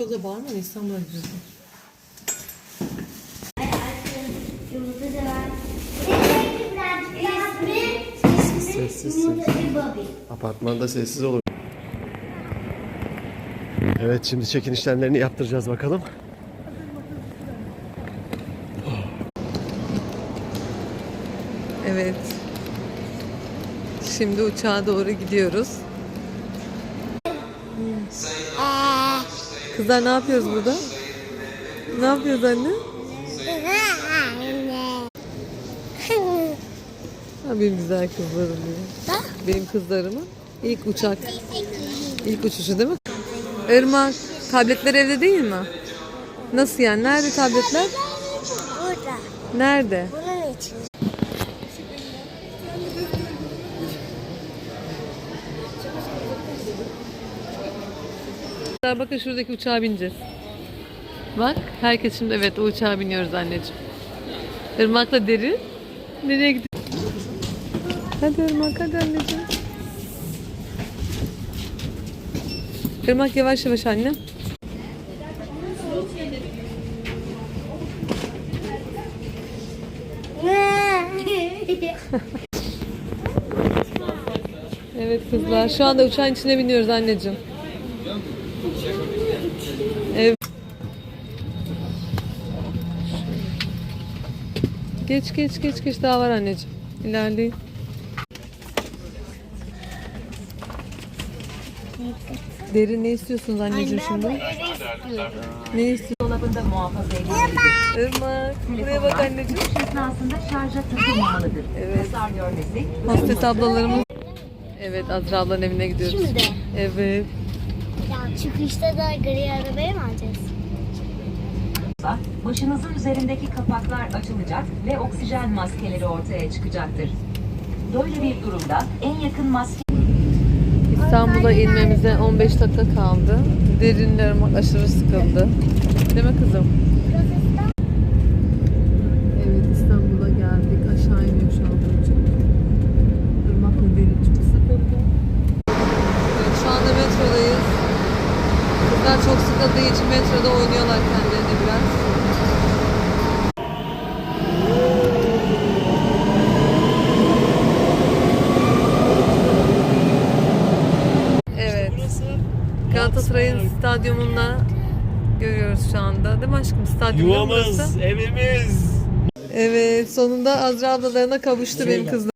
Çok da bağırma İstanbul'a gidiyorsun. Sessiz, Bobby. Apartmanda sessiz olur. Evet şimdi çekin işlemlerini yaptıracağız bakalım. Evet. Şimdi uçağa doğru gidiyoruz. Kızlar ne yapıyoruz burada? Ne yapıyoruz anne? Ha, benim güzel kızlarım benim. Benim kızlarımın ilk uçak, ilk uçuşu değil mi? Irmak, tabletler evde değil mi? Nasıl yani? Nerede tabletler? Burada. Nerede? Bunun için. Bakın şuradaki uçağa bineceğiz. Bak herkes şimdi evet o uçağa biniyoruz anneciğim. Irmak'la Derin. Nereye gidiyor? Hadi Irmak hadi anneciğim. Irmak yavaş yavaş annem. Evet kızlar şu anda uçağın içine biniyoruz anneciğim. Evet. Geç geç geç geç daha var anneciğim. İlerleyin. Derin ne istiyorsunuz anneciğim şimdi? Ne istiyorsun? dolabında muhafaza edilebilir. Irmak. Buraya bak anneciğim. Esnasında şarja takılmamalıdır. Evet. Hasar görmesi Hostes ablalarımız. Evet Azra ablanın evine gidiyoruz. Şimdi. Evet. Çıkışta da gri arabayı mı alacağız? başınızın üzerindeki kapaklar açılacak ve oksijen maskeleri ortaya çıkacaktır. Böyle bir durumda en yakın maske İstanbul'a inmemize 15 dakika kaldı. Derinle Irmak aşırı sıkıldı. Değil mi kızım? Evet İstanbul'a geldik. Aşağı iniyor şu anda uçak. Irmak'la derin çok sıkıldı. Evet, şu anda metrodayız. Kızlar çok sıkıldığı için metroda oynuyorlar kendilerine biraz. Evet. Galatasaray'ın stadyumunda görüyoruz şu anda. Değil mi aşkım? Stadyum burası. evimiz. Evet sonunda Azra ablalarına kavuştu benim kızlar.